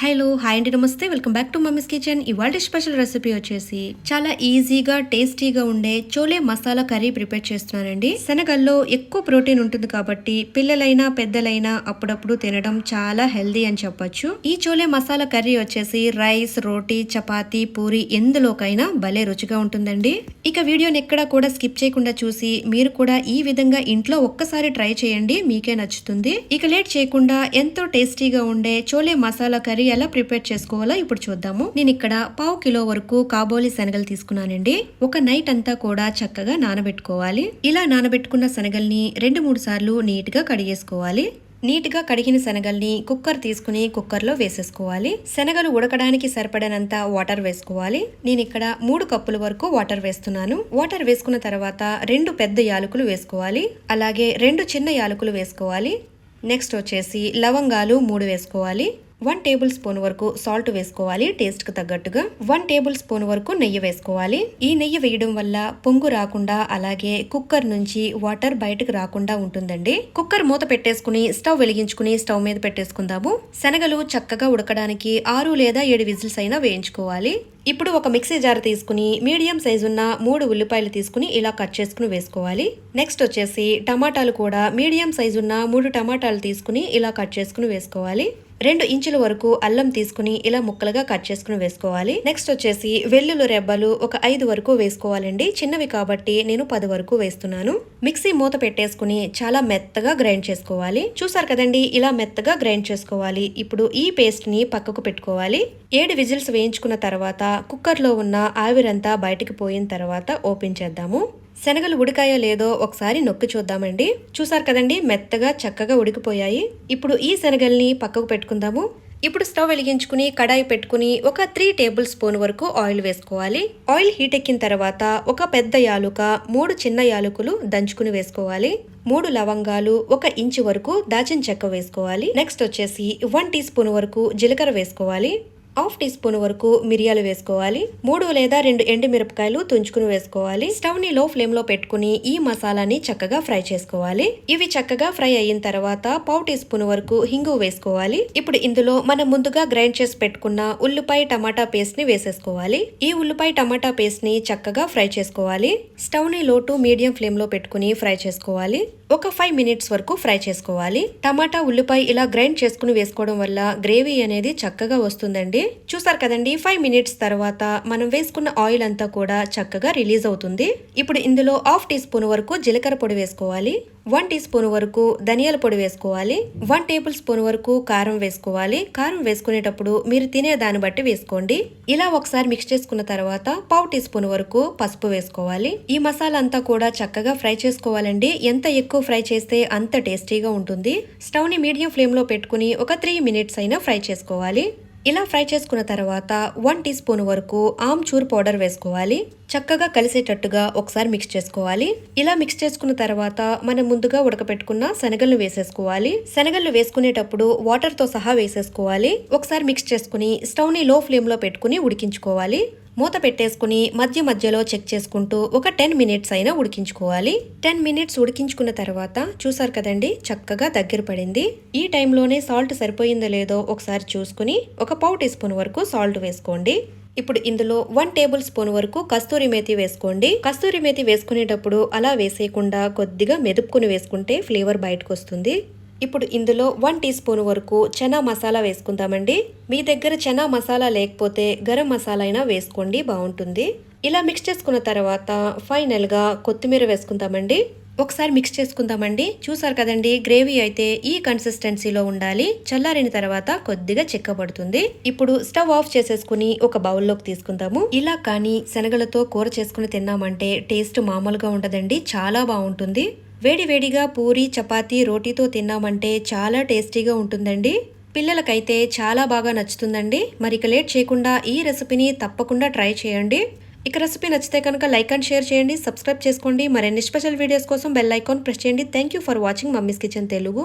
Hello hi అండి నమస్తే. Welcome back to mummy's kitchen. ఇవాళ స్పెషల్ రెసిపీ వచ్చేసి చాలా ఈజీగా టేస్టీగా ఉండే చోలే మసాలా కర్రీ ప్రిపేర్ చేస్తున్నానండి. శనగల్లో ఎక్కువ ప్రోటీన్ ఉంటుంది కాబట్టి పిల్లలైనా పెద్దలైనా అప్పుడప్పుడు తినడం చాలా హెల్దీ అని చెప్పొచ్చు. ఈ చోలే మసాలా కర్రీ వచ్చేసి రైస్ రోటీ చపాతీ పూరి ఎందులోకైనా భలే రుచిగా ఉంటుందండి. ఇక వీడియోని ఎక్కడా కూడా స్కిప్ చేయకుండా చూసి మీరు కూడా ఈ విధంగా ఇంట్లో ఒక్కసారి ట్రై చేయండి మీకే నచ్చుతుంది. ఇక లేట్ చేయకుండా ఎంతో టేస్టీగా ఉండే చోలే మసాలా కర్రీ ఎలా ప్రిపేర్ చేసుకోవాలో? ఇప్పుడు చూద్దాము. నేను ఇక్కడ పావు కిలో వరకు కాబోలి శనగలు తీసుకున్నానండి. ఒక నైట్ అంతా కూడా చక్కగా నానబెట్టుకోవాలి. ఇలా నానబెట్టుకున్న శనగల్ని రెండు మూడు సార్లు నీట్గా కడిగేసుకోవాలి. నీట్గా కడిగిన శనగల్ని కుక్కర్ తీసుకుని కుక్కర్లో వేసేసుకోవాలి. శనగలు ఉడకడానికి సరిపడనంత వాటర్ వేసుకోవాలి. నేను ఇక్కడ మూడు కప్పుల వరకు వాటర్ వేస్తున్నాను. వాటర్ వేసుకున్న తర్వాత రెండు పెద్ద యాలకులు వేసుకోవాలి. అలాగే రెండు చిన్న యాలకులు వేసుకోవాలి. నెక్స్ట్ వచ్చేసి లవంగాలు మూడు వేసుకోవాలి. వన్ టేబుల్ స్పూన్ వరకు సాల్ట్ వేసుకోవాలి టేస్ట్కు తగ్గట్టుగా. వన్ టేబుల్ స్పూన్ వరకు నెయ్యి వేసుకోవాలి. ఈ నెయ్యి వేయడం వల్ల పొంగు రాకుండా అలాగే కుక్కర్ నుంచి వాటర్ బయటకు రాకుండా ఉంటుందండి. కుక్కర్ మూత పెట్టేసుకుని స్టవ్ వెలిగించుకుని స్టవ్ మీద పెట్టేసుకుందాము. శనగలు చక్కగా ఉడకడానికి ఆరు లేదా ఏడు విజిల్స్ అయినా వేయించుకోవాలి. ఇప్పుడు ఒక మిక్సీ జార్ తీసుకుని మీడియం సైజు ఉన్న మూడు ఉల్లిపాయలు తీసుకుని ఇలా కట్ చేసుకుని వేసుకోవాలి. నెక్స్ట్ వచ్చేసి టమాటాలు కూడా మీడియం సైజు ఉన్న మూడు టమాటాలు తీసుకుని ఇలా కట్ చేసుకుని వేసుకోవాలి. రెండు ఇంచుల వరకు అల్లం తీసుకుని ఇలా ముక్కలుగా కట్ చేసుకుని వేసుకోవాలి. నెక్స్ట్ వచ్చేసి వెల్లుల్లి రెబ్బలు ఒక ఐదు వరకు వేసుకోవాలండి. చిన్నవి కాబట్టి నేను పది వరకు వేస్తున్నాను. మిక్సీ మూత పెట్టేసుకుని చాలా మెత్తగా గ్రైండ్ చేసుకోవాలి. చూసారు కదండి ఇలా మెత్తగా గ్రైండ్ చేసుకోవాలి. ఇప్పుడు ఈ పేస్ట్ని పక్కకు పెట్టుకోవాలి. ఏడు విజిల్స్ వేయించుకున్న తర్వాత కుక్కర్లో ఉన్న ఆవిరంతా బయటికి పోయిన తర్వాత ఓపెన్ చేద్దాము. శనగలు ఉడికాయో లేదో ఒకసారి నొక్కి చూద్దామండి. చూసారు కదండి మెత్తగా చక్కగా ఉడికిపోయాయి. ఇప్పుడు ఈ శనగల్ని పక్కకు పెట్టుకుందాము. ఇప్పుడు స్టవ్ వెలిగించుకుని కడాయి పెట్టుకుని ఒక త్రీ టేబుల్ స్పూన్ వరకు ఆయిల్ వేసుకోవాలి. ఆయిల్ హీట్ ఎక్కిన తర్వాత ఒక పెద్ద యాలుక మూడు చిన్న యాలకులు దంచుకుని వేసుకోవాలి. మూడు లవంగాలు ఒక ఇంచు వరకు దాచిన చెక్క వేసుకోవాలి. నెక్స్ట్ వచ్చేసి వన్ టీ స్పూన్ వరకు జీలకర్ర వేసుకోవాలి. హాఫ్ టీ స్పూన్ వరకు మిరియాలు వేసుకోవాలి. మూడు లేదా రెండు ఎండు మిరపకాయలు తుంచుకుని వేసుకోవాలి. స్టవ్ని లో ఫ్లేమ్లో పెట్టుకుని ఈ మసాలాని చక్కగా ఫ్రై చేసుకోవాలి. ఇవి చక్కగా ఫ్రై అయిన తర్వాత పావు టీ స్పూన్ వరకు హింగు వేసుకోవాలి. ఇప్పుడు ఇందులో మనం ముందుగా గ్రైండ్ చేసి పెట్టుకున్న ఉల్లిపాయ టమాటా పేస్ట్ని వేసేసుకోవాలి. ఈ ఉల్లిపాయ టమాటా పేస్ట్ని చక్కగా ఫ్రై చేసుకోవాలి. స్టవ్ని లో టు మీడియం ఫ్లేమ్లో పెట్టుకుని ఫ్రై చేసుకోవాలి. ఒక ఫైవ్ మినిట్స్ వరకు ఫ్రై చేసుకోవాలి. టమాటా ఉల్లిపాయ ఇలా గ్రైండ్ చేసుకుని వేసుకోవడం వల్ల గ్రేవీ అనేది చక్కగా వస్తుందండి. చూసారు కదండి ఫైవ్ మినిట్స్ తర్వాత మనం వేసుకున్న ఆయిల్ అంతా కూడా చక్కగా రిలీజ్ అవుతుంది. ఇప్పుడు ఇందులో హాఫ్ టీ స్పూన్ వరకు జీలకర్ర పొడి వేసుకోవాలి వన్ టీ స్పూన్ వరకు ధనియాల పొడి వేసుకోవాలి వన్ టేబుల్ స్పూన్ వరకు కారం వేసుకోవాలి. కారం వేసుకునేటప్పుడు మీరు తినే దాన్ని బట్టి వేసుకోండి. ఇలా ఒకసారి మిక్స్ చేసుకున్న తర్వాత పావు టీ స్పూన్ వరకు పసుపు వేసుకోవాలి. ఈ మసాలా అంతా కూడా చక్కగా ఫ్రై చేసుకోవాలండి. ఎంత ఎక్కువ ఫ్రై చేస్తే అంత టేస్టీగా ఉంటుంది. స్టవ్ని మీడియం ఫ్లేమ్లో పెట్టుకుని ఒక త్రీ మినిట్స్ అయినా ఫ్రై చేసుకోవాలి. ఇలా ఫ్రై చేసుకున్న తర్వాత వన్ టీ స్పూన్ వరకు ఆమ్చూర్ పౌడర్ వేసుకోవాలి. చక్కగా కలిసేటట్టుగా ఒకసారి మిక్స్ చేసుకోవాలి. ఇలా మిక్స్ చేసుకున్న తర్వాత మనం ముందుగా ఉడకపెట్టుకున్న శనగలను వేసేసుకోవాలి. శనగలను వేసుకునేటప్పుడు వాటర్తో సహా వేసేసుకోవాలి. ఒకసారి మిక్స్ చేసుకుని స్టవ్ని లో ఫ్లేమ్లో పెట్టుకుని ఉడికించుకోవాలి. మూత పెట్టేసుకుని మధ్య మధ్యలో చెక్ చేసుకుంటూ ఒక టెన్ మినిట్స్ అయినా ఉడికించుకోవాలి. టెన్ మినిట్స్ ఉడికించుకున్న తర్వాత చూసారు కదండి చక్కగా దగ్గర పడింది. ఈ టైంలోనే సాల్ట్ సరిపోయిందో లేదో ఒకసారి చూసుకుని ఒక పావు టీ స్పూన్ వరకు సాల్ట్ వేసుకోండి. ఇప్పుడు ఇందులో వన్ టేబుల్ స్పూన్ వరకు కస్తూరి మేతి వేసుకోండి. కస్తూరి మేతి వేసుకునేటప్పుడు అలా వేసేయకుండా కొద్దిగా మెదుపుకుని వేసుకుంటే ఫ్లేవర్ బయటకు వస్తుంది. ఇప్పుడు ఇందులో వన్ టీ స్పూన్ వరకు చనా మసాలా వేసుకుందామండి. మీ దగ్గర చనా మసాలా లేకపోతే గరం మసాలా అయినా వేసుకోండి బాగుంటుంది. ఇలా మిక్స్ చేసుకున్న తర్వాత ఫైనల్గా కొత్తిమీర వేసుకుందామండి. ఒకసారి మిక్స్ చేసుకుందామండి. చూసారు కదండి గ్రేవీ అయితే ఈ కన్సిస్టెన్సీలో ఉండాలి. చల్లారిన తర్వాత కొద్దిగా చిక్కబడుతుంది. ఇప్పుడు స్టవ్ ఆఫ్ చేసేసుకుని ఒక బౌల్లోకి తీసుకుందాము. ఇలా కానీ శనగలతో కూర చేసుకుని తిన్నామంటే టేస్ట్ మామూలుగా ఉండదండి చాలా బాగుంటుంది. వేడివేడిగా పూరి చపాతీ రోటీతో తిన్నామంటే చాలా టేస్టీగా ఉంటుందండి. పిల్లలకైతే చాలా బాగా నచ్చుతుందండి. మరి ఇక లేట్ చేయకుండా ఈ రెసిపీని తప్పకుండా ట్రై చేయండి. ఇక రెసిపీ నచ్చితే కనుక లైక్ అండ్ షేర్ చేయండి. సబ్స్క్రైబ్ చేసుకోండి. మరిన్ని స్పెషల్ వీడియోస్ కోసం బెల్ ఐకాన్ ప్రెస్ చేయండి. Thank you for watching mummy's kitchen Telugu.